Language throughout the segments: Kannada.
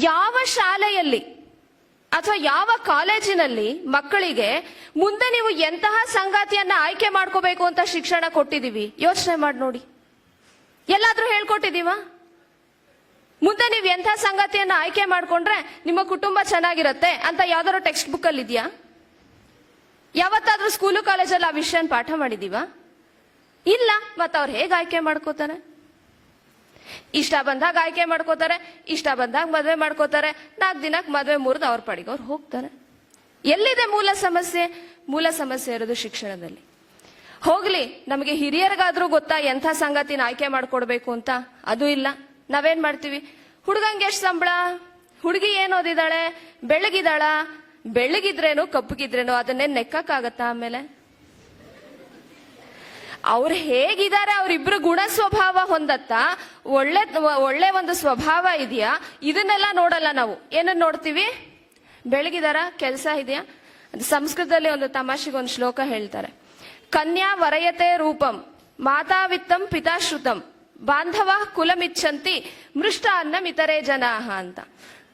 ಯಾವ ಶಾಲೆಯಲ್ಲಿ ಅಥವಾ ಯಾವ ಕಾಲೇಜಿನಲ್ಲಿ ಮಕ್ಕಳಿಗೆ ಮುಂದೆ ನೀವು ಎಂತಹ ಸಂಗಾತಿಯನ್ನ ಆಯ್ಕೆ ಮಾಡ್ಕೋಬೇಕು ಅಂತ ಶಿಕ್ಷಣ ಕೊಟ್ಟಿದೀವಿ ಯೋಚನೆ ಮಾಡಿ ನೋಡಿ. ಎಲ್ಲಾದ್ರೂ ಹೇಳ್ಕೊಟ್ಟಿದೀವ ಮುಂದೆ ನೀವು ಎಂಥ ಸಂಗತಿಯನ್ನ ಆಯ್ಕೆ ಮಾಡ್ಕೊಂಡ್ರೆ ನಿಮ್ಮ ಕುಟುಂಬ ಚೆನ್ನಾಗಿರುತ್ತೆ ಅಂತ ಯಾವ್ದಾದ್ರು ಟೆಕ್ಸ್ಟ್ ಬುಕ್ ಅಲ್ಲಿ ಇದೆಯಾ ಯಾವತ್ತಾದ್ರೂ ಸ್ಕೂಲು ಕಾಲೇಜಲ್ಲಿ ಆ ವಿಷಯನ ಪಾಠ ಮಾಡಿದೀವ ಇಲ್ಲ, ಮತ್ತೆ ಅವ್ರು ಹೇಗೆ ಆಯ್ಕೆ ಮಾಡ್ಕೋತಾರೆ? ಇಷ್ಟ ಬಂದಾಗ ಆಯ್ಕೆ ಮಾಡ್ಕೋತಾರೆ, ಇಷ್ಟ ಬಂದಾಗ ಮದುವೆ ಮಾಡ್ಕೋತಾರೆ. ನಾಲ್ಕು ದಿನಕ್ಕೆ ಮದುವೆ ಮುರಿದು ಅವ್ರ ಪಾಡಿಗೆ ಅವ್ರು ಹೋಗ್ತಾರೆ. ಎಲ್ಲಿದೆ ಮೂಲ ಸಮಸ್ಯೆ? ಮೂಲ ಸಮಸ್ಯೆ ಇರೋದು ಶಿಕ್ಷಣದಲ್ಲಿ. ಹೋಗ್ಲಿ, ನಮಗೆ ಹಿರಿಯರಿಗಾದ್ರೂ ಗೊತ್ತಾ ಎಂಥ ಸಂಗತಿನ ಆಯ್ಕೆ ಮಾಡ್ಕೊಡ್ಬೇಕು ಅಂತ? ಅದು ಇಲ್ಲ. ನಾವೇನ್ ಮಾಡ್ತೀವಿ? ಹುಡುಗಂಗೆ ಎಷ್ಟು ಸಂಬಳ? ಹುಡುಗಿ ಏನ್ ಓದಿದಾಳೆ? ಬೆಳಗಿದಾಳ ಬೆಳಗಿದ್ರೇನು ಕಪ್ಪಗಿದ್ರೇನು ಅದನ್ನೇ ನೆಕ್ಕಕ್ಕಾಗತ್ತಾ ಆಮೇಲೆ? ಅವ್ರು ಹೇಗಿದ್ದಾರೆ, ಅವರಿಬ್ರು ಗುಣ ಸ್ವಭಾವ ಹೊಂದತ್ತಾ? ಒಳ್ಳೆ ಒಳ್ಳೆ ಒಂದು ಸ್ವಭಾವ ಇದೆಯಾ? ಇದನ್ನೆಲ್ಲ ನೋಡಲ್ಲ ನಾವು. ಏನನ್ನ ನೋಡ್ತೀವಿ? ಬೆಳಗಿದಾರ ಕೆಲಸ ಇದೆಯಾ? ಸಂಸ್ಕೃತದಲ್ಲಿ ಒಂದು ತಮಾಷೆಗೆ ಒಂದು ಶ್ಲೋಕ ಹೇಳ್ತಾರೆ. ಕನ್ಯಾ ವರಯತೆ ರೂಪಂ ಮಾತಾವಿತ್ತಂ ಪಿತಾಶ್ರುತಂ ಬಾಂಧವ ಕುಲಮಿಚ್ಚಂತಿ ಮೃಷ್ಟ ಅನ್ನಂ ಇತರೆ ಜನಾಹ ಅಂತ.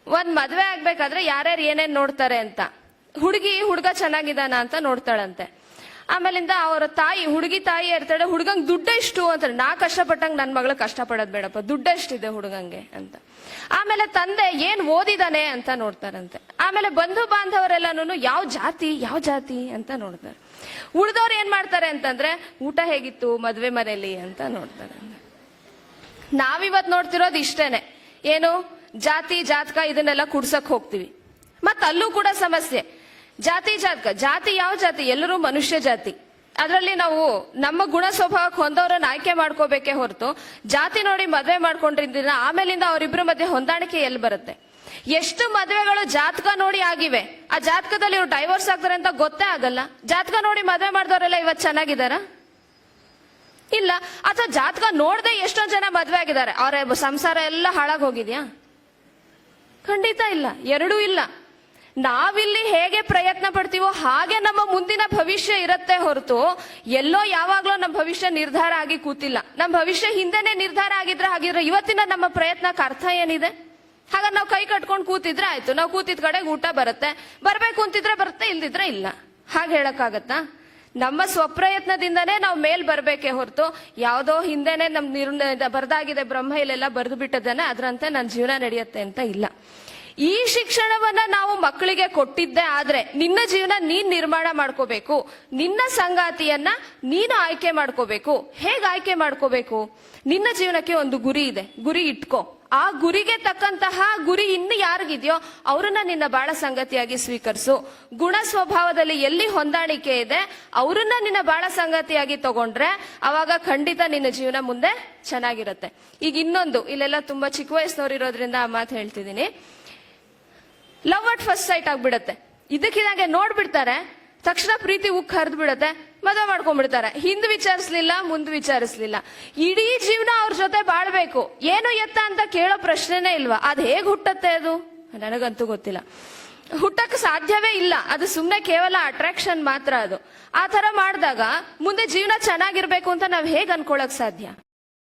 ಒಂದ್ ಮದ್ವೆ ಆಗ್ಬೇಕಾದ್ರೆ ಯಾರ್ಯಾರು ಏನೇನ್ ನೋಡ್ತಾರೆ ಅಂತ. ಹುಡುಗಿ, ಹುಡುಗ ಚೆನ್ನಾಗಿದ್ದಾನ ಅಂತ ನೋಡ್ತಾಳಂತೆ. ಆಮೇಲಿಂದ ಅವರ ತಾಯಿ, ಹುಡುಗಿ ತಾಯಿ ಇರ್ತಾಳೆ, ಹುಡುಗಂಗ್ ದುಡ್ಡು ಇಷ್ಟು ಅಂತ ನಾ ಕಷ್ಟಪಟ್ಟಂಗೆ ನನ್ನ ಮಗಳು ಕಷ್ಟಪಡೋದು ಬೇಡಪ್ಪ, ದುಡ್ಡು ಎಷ್ಟಿದೆ ಹುಡುಗಂಗೆ ಅಂತ. ಆಮೇಲೆ ತಂದೆ ಏನ್ ಓದಿದಾನೆ ಅಂತ ನೋಡ್ತಾರಂತೆ. ಆಮೇಲೆ ಬಂಧು ಬಾಂಧವರೆಲ್ಲಾನು ಯಾವ ಜಾತಿ ಯಾವ ಜಾತಿ ಅಂತ ನೋಡ್ತಾರೆ. ಉಳ್ದವ್ರು ಏನ್ ಮಾಡ್ತಾರೆ ಅಂತಂದ್ರೆ, ಊಟ ಹೇಗಿತ್ತು, ಮದ್ವೆ ಮನೆಯಲ್ಲಿ ಅಂತ ನೋಡ್ತಾರೆ ನಾವಿವತ್ ನೋಡ್ತಿರೋದು ಇಷ್ಟೇನೆ. ಏನು? ಜಾತಿ, ಜಾತಕ ಇದನ್ನೆಲ್ಲ ಕುಡ್ಸಕ್ ಹೋಗ್ತೀವಿ. ಮತ್ತಲ್ಲೂ ಕೂಡ ಸಮಸ್ಯೆ. ಜಾತಿ ಜಾತಕ ಜಾತಿ ಯಾವ ಜಾತಿ? ಎಲ್ಲರೂ ಮನುಷ್ಯ ಜಾತಿ. ಅದರಲ್ಲಿ ನಾವು ನಮ್ಮ ಗುಣ ಸ್ವಭಾವಕ್ಕೆ ಹೊಂದವ್ರನ್ನ ಆಯ್ಕೆ ಮಾಡ್ಕೋಬೇಕೇ ಹೊರತು ಜಾತಿ ನೋಡಿ ಮದುವೆ ಮಾಡ್ಕೊಂಡಿದ್ದೀನ ಆಮೇಲಿಂದ ಅವರಿಬ್ಬರ ಮಧ್ಯೆ ಹೊಂದಾಣಿಕೆ ಎಲ್ಲಿ ಬರುತ್ತೆ? ಎಷ್ಟು ಮದುವೆಗಳು ಜಾತಕ ನೋಡಿ ಆಗಿವೆ? ಆ ಜಾತಕದಲ್ಲಿ ಇವ್ರು ಡೈವರ್ಸ್ ಆಗ್ತಾರೆ ಅಂತ ಗೊತ್ತೇ ಆಗಲ್ಲ. ಜಾತಕ ನೋಡಿ ಮದುವೆ ಮಾಡಿದವರೆಲ್ಲ ಇವತ್ತು ಚೆನ್ನಾಗಿದಾರ ಇಲ್ಲ. ಅಥವಾ ಜಾತಕ ನೋಡದೆ ಎಷ್ಟೊಂದ್ ಜನ ಮದುವೆ ಆಗಿದ್ದಾರೆ. ಅವರ ಸಂಸಾರ ಎಲ್ಲ ಹಾಳಾಗಿ ಹೋಗಿದ್ಯಾ? ಖಂಡಿತ ಇಲ್ಲ. ಎರಡೂ ಇಲ್ಲ. ನಾವಿಲ್ಲಿ ಹೇಗೆ ಪ್ರಯತ್ನ ಪಡ್ತೀವೋ ಹಾಗೆ ನಮ್ಮ ಮುಂದಿನ ಭವಿಷ್ಯ ಇರುತ್ತೆ ಹೊರತು ಎಲ್ಲೋ ಯಾವಾಗ್ಲೋ ನಮ್ಮ ಭವಿಷ್ಯ ನಿರ್ಧಾರ ಆಗಿ ಕೂತಿಲ್ಲ. ನಮ್ಮ ಭವಿಷ್ಯ ಹಿಂದೆನೆ ನಿರ್ಧಾರ ಆಗಿದ್ರೆ ಹಾಗಿದ್ರೆ ಇವತ್ತಿನ ನಮ್ಮ ಪ್ರಯತ್ನಕ್ಕೆ ಅರ್ಥ ಏನಿದೆ? ಹಾಗಾದ್ರೆ ನಾವು ಕೈ ಕಟ್ಕೊಂಡು ಕೂತಿದ್ರೆ ಆಯ್ತು. ನಾವು ಕೂತಿದ್ ಕಡೆಗೆ ಊಟ ಬರುತ್ತೆ. ಬರ್ಬೇಕು ಅಂತಿದ್ರೆ ಬರುತ್ತೆ, ಇಲ್ದಿದ್ರೆ ಇಲ್ಲ. ಹಾಗೆ ಹೇಳಕ್ಕಾಗತ್ತಾ? ನಮ್ಮ ಸ್ವಪ್ರಯತ್ನದಿಂದನೇ ನಾವು ಮೇಲ್ ಬರ್ಬೇಕೆ ಹೊರತು. ಯಾವುದೋ ಹಿಂದೆನೆ ನಮ್ ನಿರ್ಣಯ ಬರ್ದಾಗಿದೆ, ಬ್ರಹ್ಮ ಇಲ್ಲೆಲ್ಲ ಬರೆದು ಬಿಟ್ಟದನ್ನ ಅದರಂತೆ ನನ್ನ ಜೀವನ ನಡೆಯುತ್ತೆ ಅಂತ ಇಲ್ಲ. ಈ ಶಿಕ್ಷಣವನ್ನ ನಾವು ಮಕ್ಕಳಿಗೆ ಕೊಟ್ಟಿದ್ದೆ ಆದ್ರೆ ನಿನ್ನ ಜೀವನ ನೀನ್ ನಿರ್ಮಾಣ ಮಾಡ್ಕೋಬೇಕು. ನಿನ್ನ ಸಂಗಾತಿಯನ್ನ ನೀನು ಆಯ್ಕೆ ಮಾಡ್ಕೋಬೇಕು. ಹೇಗ್ ಆಯ್ಕೆ ಮಾಡ್ಕೋಬೇಕು? ನಿನ್ನ ಜೀವನಕ್ಕೆ ಒಂದು ಗುರಿ ಇದೆ. ಗುರಿ ಇಟ್ಕೋ. ಆ ಗುರಿಗೆ ತಕ್ಕಂತಹ ಗುರಿ ಇನ್ನು ಯಾರಿಗಿದೆಯೋ ಅವರನ್ನ ನಿನ್ನ ಬಾಳ ಸಂಗತಿಯಾಗಿ ಸ್ವೀಕರಿಸು. ಗುಣ ಸ್ವಭಾವದಲ್ಲಿ ಎಲ್ಲಿ ಹೊಂದಾಣಿಕೆ ಇದೆ, ಅವರನ್ನ ನಿನ್ನ ಬಾಳ ಸಂಗತಿಯಾಗಿ ತಗೊಂಡ್ರೆ ಅವಾಗ ಖಂಡಿತ ನಿನ್ನ ಜೀವನ ಮುಂದೆ ಚೆನ್ನಾಗಿರುತ್ತೆ. ಈಗ ಇನ್ನೊಂದು, ಇಲ್ಲೆಲ್ಲ ತುಂಬಾ ಚಿಕ್ಕ ವಯಸ್ಸಿನವ್ರು ಇರೋದ್ರಿಂದ ಆ ಮಾತು ಹೇಳ್ತಿದ್ದೀನಿ. ಲವ್ ಅಟ್ ಫಸ್ಟ್ ಸೈಟ್ ಆಗ್ಬಿಡತ್ತೆ. ಇದಕ್ಕಿದಾಗೆ ನೋಡ್ಬಿಡ್ತಾರೆ, ತಕ್ಷಣ ಪ್ರೀತಿ ಉಕ್ ಹರಿದು ಬಿಡತ್ತೆ ಮದುವೆ ಮಾಡ್ಕೊಂಡ್ಬಿಡ್ತಾರೆ. ಹಿಂದ್ ವಿಚಾರಿಸ್ಲಿಲ್ಲ, ಮುಂದ್ ವಿಚಾರಿಸ್ಲಿಲ್ಲ. ಇಡೀ ಜೀವನ ಅವ್ರ ಜೊತೆ ಬಾಳ್ಬೇಕು. ಏನು ಎತ್ತ ಅಂತ ಕೇಳೋ ಪ್ರಶ್ನೆನೇ ಇಲ್ವಾ? ಅದ್ ಹೇಗ್ ಹುಟ್ಟತ್ತೆ ಅದು? ನನಗಂತೂ ಗೊತ್ತಿಲ್ಲ. ಹುಟ್ಟಕ್ ಸಾಧ್ಯವೇ ಇಲ್ಲ. ಅದು ಸುಮ್ಮನೆ ಕೇವಲ ಅಟ್ರಾಕ್ಷನ್ ಮಾತ್ರ ಅದು. ಆ ತರ ಮಾಡಿದಾಗ ಮುಂದೆ ಜೀವನ ಚೆನ್ನಾಗಿರ್ಬೇಕು ಅಂತ ನಾವ್ ಹೇಗ್ ಅನ್ಕೊಳಕ್ ಸಾಧ್ಯ?